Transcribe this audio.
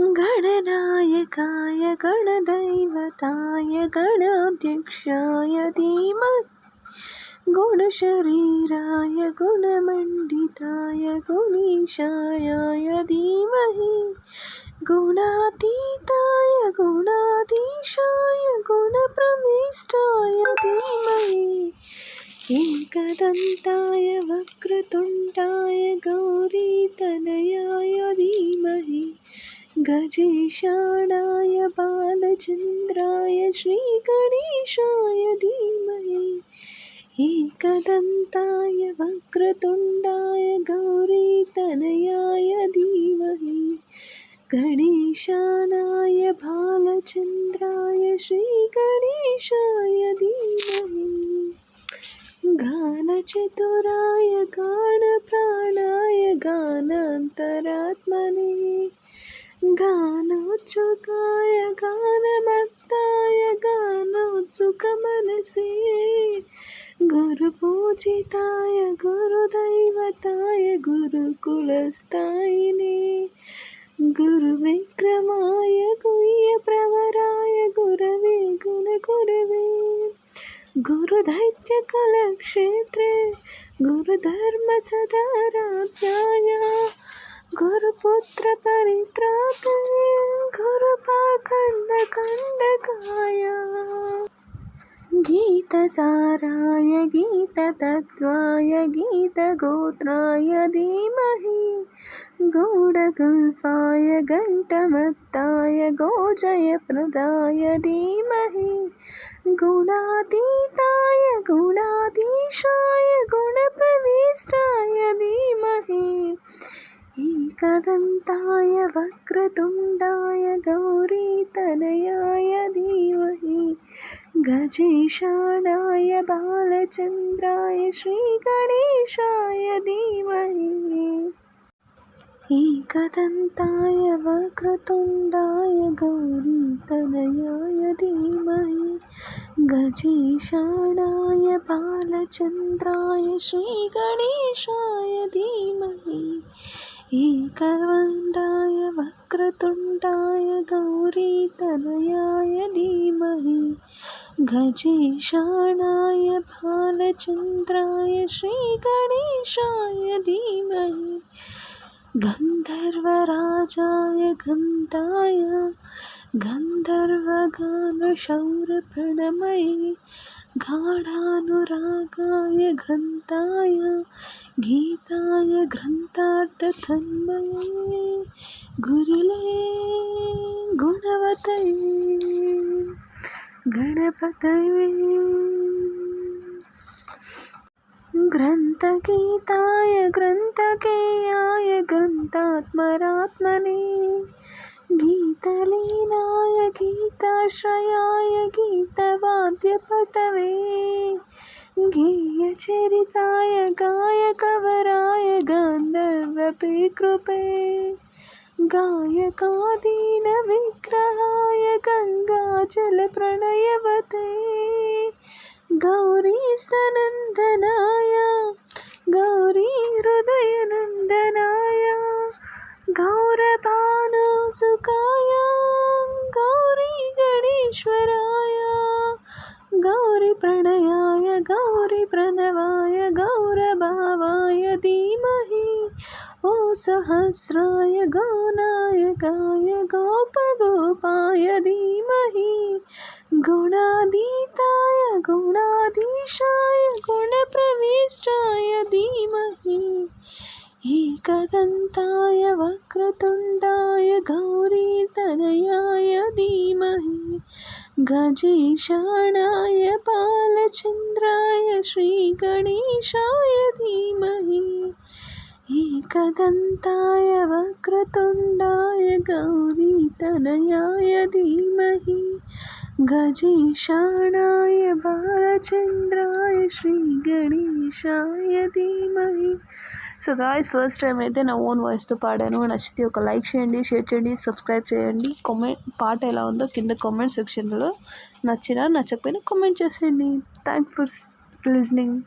गणनायकाय गणदैवताय गणाध्यक्षाय धीमहि गुणशरीराय गुणमण्डिताय गुणीशायाय धीमहि। गुणातीताय गुणाधीशाय गुणप्रविष्टाय धीमहि। एकदन्ताय वक्रतुण्डाय गौरीतनयाय धीमहि गजेशाणाय बालचन्द्राय श्रीगणेशाय धीमहि एकदन्ताय वक्रतुण्डाय गौरीतनयाय धीमहि गणेशानाय बालचन्द्राय श्रीगणेशाय धीमहि। गानचतुराय गानप्राणाय गानान्तरात्मने गानोत्सुकाय गानमत्ताय गानोत्सुकमनसे गुरुपूजिताय गुरुदैवताय गुरुकुलस्थायिने गुरुविक्रमाय गुह्यप्रवराय गुरवे गुणगुरवे गुरुदैत्यकलक्षेत्रे गुरुधर्मसदाराध्याय गुरुपुत्रपरित्राते गुरुपाखण्डकण्डकाय। गीतसाराय गीततत्त्वाय गीतगोत्राय धीमहि। गूढगुल्फाय घण्टमत्ताय गोजयप्रदाय धीमहि। गुणातीताय गुणाधीशाय गुणप्रविष्टाय धीमहि एकदन्ताय वक्रतुण्डाय गौरीतनयाय धीमहि गजेशाणाय बालचन्द्राय श्रीगणेशाय धीमहि एकदन्ताय वक्रतुण्डाय गौरीतनयाय धीमहि गजेशाणाय बालचन्द्राय श्रीगणेशाय धीमहि एकवण्डाय वक्रतुण्डाय गौरीतनयाय धीमहि। गजेशाणाय बालचन्द्राय श्रीगणेशाय धीमहि। गन्धर्वराजाय गन्धाय गन्धर्वगानशौरप्रणमये गाढानुरागाय घन्ताय गीताय ग्रन्थार्थतन्मये गुरुले गुणवतये गणपतये। ग्रन्थगीताय ग्रन्थगेयाय ग्रन्थात्मरात्मने गीतलीनाय गीताश्रयाय गीतवाद्यपटवे गेयचरिताय गायकवराय गान्धर्वपिकृपे गायकादीनविग्रहाय गङ्गाजलप्रणयवते गौरीस्तनन्दनाय गौरीहृदयनन्दनाय गौरभानुसुखाय गौरीगणेश्वराय गौरीप्रणयाय गौरीप्रणवाय गौरभावाय धीमहि। ओ सहस्राय गौनायकाय गोपगोपाय धीमहि। गुणाधीताय गुणाधीशाय गुणप्रविष्टाय धीमहि। एकदन्ताय वक्रतुण्डाय गौरीतनयाय धीमहि गजेशाणाय बालचन्द्राय श्रीगणेशाय धीमहि एकदन्ताय वक्रतुण्डाय गौरीतनयाय धीमहि गजेशाणाय बालचन्द्राय श्रीगणेशाय धीमहि సో గాయస్ ఫస్ట్ టైం అయితే నా ఓన్ వాయిస్తో పాడాను. నచ్చితే ఒక లైక్ చేయండి షేర్ చేయండి సబ్స్క్రైబ్ చేయండి. కామెంట్ పాట ఎలా ఉందో కింద కామెంట్ సెక్షన్లో నచ్చినా నచ్చకపోయినా కామెంట్ చేసేయండి. Thanks for listening